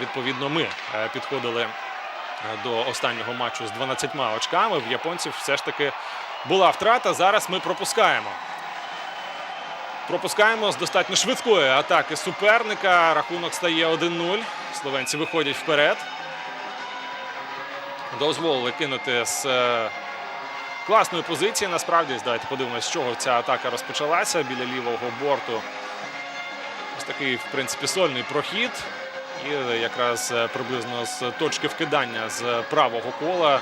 Відповідно, ми е, підходили е, до останнього матчу з 12 очками. В японців все ж таки була втрата. Зараз ми пропускаємо. Пропускаємо з достатньо швидкої атаки суперника. Рахунок стає 1-0. Словенці виходять вперед. Дозволили кинути з е, класної позиції. Насправді, давайте подивимося, з чого ця атака розпочалася. Біля лівого борту. Ось такий, в принципі, сольний прохід. І якраз е, приблизно з точки вкидання з правого кола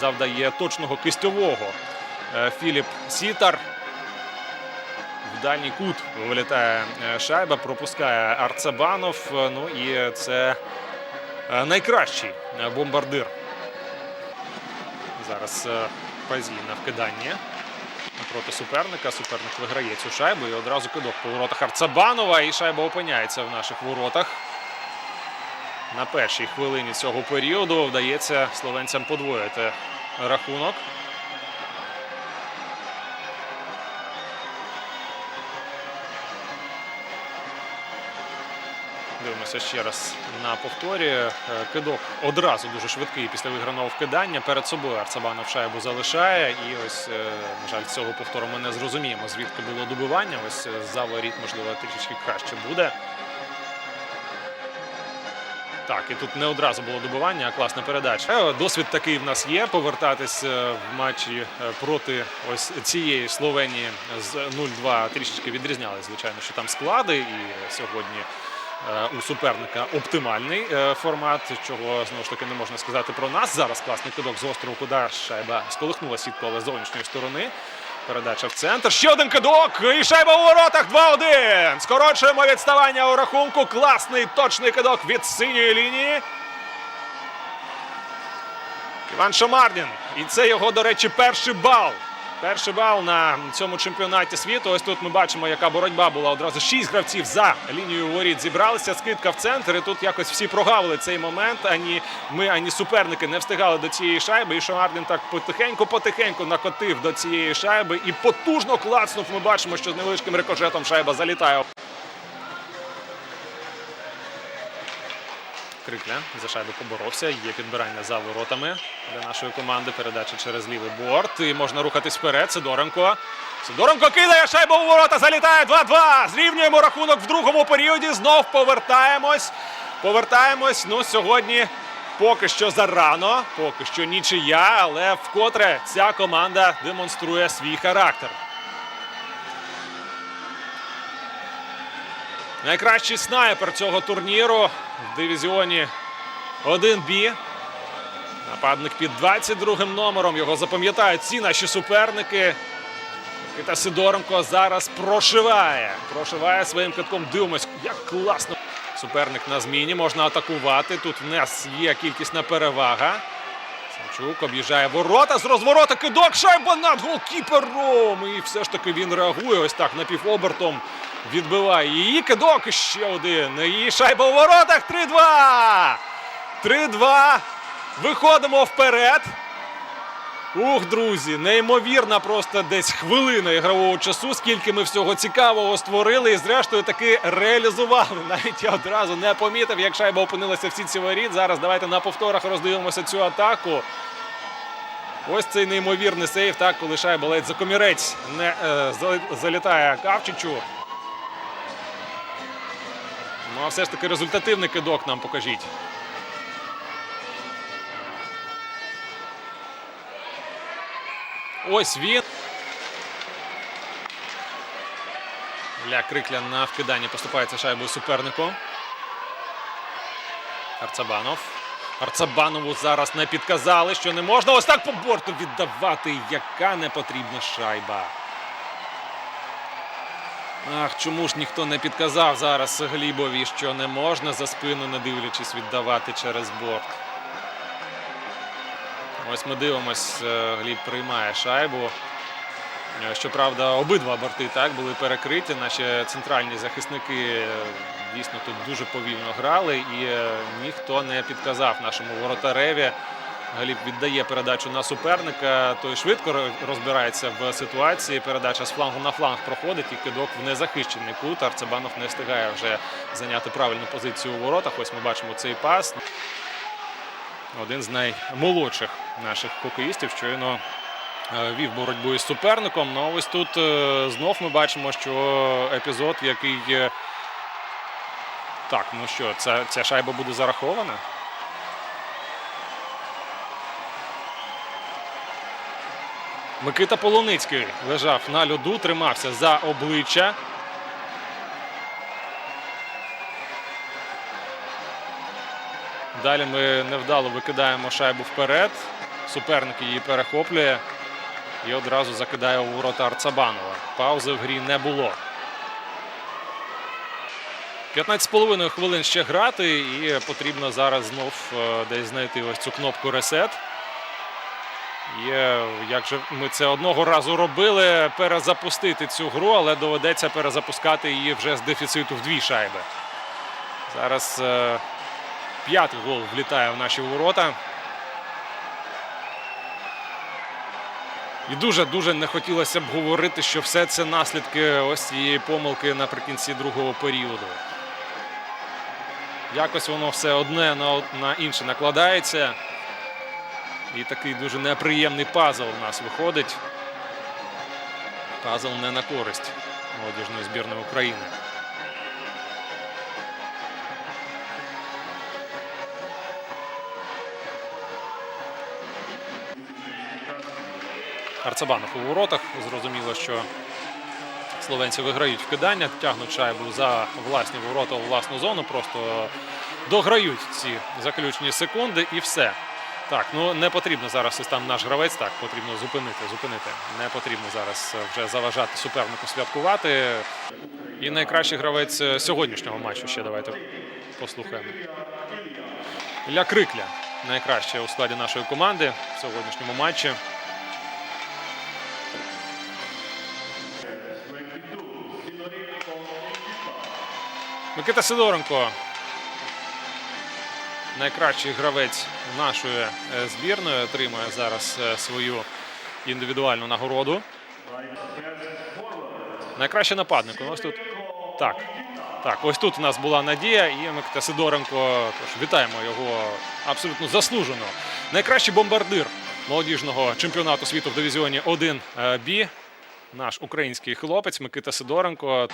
завдає точного кистьового. Е, Філіп Сітар. В дальній кут вилітає е, шайба, пропускає Арцебанов. Е, Ну і це е, найкращий е, бомбардир. Зараз е, Пазій на вкиданні проти суперника. Суперник виграє цю шайбу і одразу кидок по воротах Арцабанова. І шайба опиняється в наших воротах. На першій хвилині цього періоду вдається словенцям подвоїти рахунок. Дивимося ще раз на повторі. Е, Кидок одразу дуже швидкий після виграного вкидання. Перед собою Арцабанов шайбу залишає. І ось, е, на жаль, цього повтору ми не зрозуміємо, звідки було добивання. Ось е, за воріт, можливо, трішечки краще буде. Так, і тут не одразу було добивання, а класна передача. Е, Досвід такий в нас є. Повертатись е, в матчі е, проти ось цієї Словенії з 0-2 трішечки відрізнялись, звичайно, що там склади. І сьогодні у суперника оптимальний формат, чого знову ж таки не можна сказати про нас. Зараз класний кидок з гострого куда шайба сколихнула сітку, але з зовнішньої сторони. Передача в центр. Ще один кидок. І шайба у воротах 2-1. Скорочуємо відставання у рахунку. Класний точний кидок від синьої лінії. Іван Шамардін. І це його, до речі, перший бал. Перший бал на цьому чемпіонаті світу. Ось тут ми бачимо, яка боротьба була. Одразу шість гравців за лінією воріт зібралися. Скидка в центр. І тут якось всі прогавили цей момент. Ані ми, ані суперники не встигали до цієї шайби. І Шогардін так потихеньку-потихеньку накотив до цієї шайби і потужно клацнув. Ми бачимо, що з невеличким рикошетом шайба залітає. Крикля за шайбу поборовся. Є підбирання за воротами для нашої команди. Передача через лівий борт. І можна рухатись вперед. Сидоренко. Сидоренко кидає шайбу у ворота. Залітає 2-2. Зрівнюємо рахунок в другому періоді. Знов повертаємось. Повертаємось. Ну, сьогодні поки що зарано, поки що нічия, але вкотре ця команда демонструє свій характер. Найкращий снайпер цього турніру в дивізіоні 1Б. Нападник під 22 номером. Його запам'ятають всі наші суперники. Микита Сидоренко зараз прошиває. Прошиває своїм китком. Дивимось, як класно. Суперник на зміні. Можна атакувати. Тут в нас є кількісна перевага. Самчук об'їжджає ворота з розворота. Кидок шайба над голкіпером. І все ж таки він реагує ось так напівобертом. Відбиває її. Кидок ще один. І шайба у воротах. 3-2. 3-2. Виходимо вперед. Ух, друзі, неймовірна просто десь хвилина ігрового часу, скільки ми всього цікавого створили і зрештою таки реалізували. Навіть я одразу не помітив, як шайба опинилася в сітці воріт. Зараз давайте на повторах роздивимося цю атаку. Ось цей неймовірний сейф, так, коли шайба ледь за комірець не е, залітає Кавчичу. Ну, а все ж таки результативний кидок нам покажіть. Ось він. Ля Крикля на вкиданні поступається шайбою супернику. Арцабанов. Арцабанову зараз не підказали, що не можна ось так по борту віддавати. Яка непотрібна шайба. Ах, чому ж ніхто не підказав зараз Глібові, що не можна за спину, не дивлячись, віддавати через борт. Ось ми дивимось, е, Гліб приймає шайбу. Е, Щоправда, обидва борти так були перекриті. Наші центральні захисники е, дійсно тут дуже повільно грали, і ніхто не підказав нашому воротареві Галіб віддає передачу на суперника. Той швидко розбирається в ситуації. Передача з флангу на фланг проходить і кидок в незахищений кут. Арцебанов не встигає вже зайняти правильну позицію у воротах. Ось ми бачимо цей пас. Один з наймолодших наших хокеїстів щойно е, вів боротьбу із суперником. Ну ось тут е, знов ми бачимо, що епізод, який. е, Так, ну що, ця, ця шайба буде зарахована? Микита Полуницький лежав на льоду, тримався за обличчя. Далі ми невдало викидаємо шайбу вперед. Суперник її перехоплює і одразу закидає у ворота Арцабанова. Паузи в грі не було. 15,5 хвилин ще грати, і потрібно зараз знов е, десь знайти ось цю кнопку ресет. Е, як же ми це одного разу робили, перезапустити цю гру, але доведеться перезапускати її вже з дефіциту в дві шайби. Зараз е, п'ятий гол влітає в наші ворота. І дуже-дуже не хотілося б говорити, що все це наслідки ось цієї помилки наприкінці другого періоду. Якось воно все одне на інше накладається. І такий дуже неприємний пазл у нас виходить. Пазл не на користь молодіжної збірної України. Арцабанов у воротах. Зрозуміло, що словенці виграють в кидання, тягнуть шайбу за власні ворота у власну зону. Просто дограють ці заключні секунди і все. Так, ну не потрібно зараз ось там наш гравець. Так, потрібно зупинити, зупинити. Не потрібно зараз е, вже заважати супернику святкувати. І найкращий гравець е, сьогоднішнього матчу ще давайте послухаємо. Ілля Крикля найкраще у складі нашої команди в сьогоднішньому матчі. Микита Сидоренко. Найкращий гравець нашої е, збірної отримує зараз е, свою індивідуальну нагороду. Найкращий нападник. Ось тут. Так. Так, ось тут у нас була надія, і Микита Сидоренко. Тож вітаємо його абсолютно заслужено. Найкращий бомбардир молодіжного чемпіонату світу в дивізіоні 1 Б. Наш український хлопець Микита Сидоренко.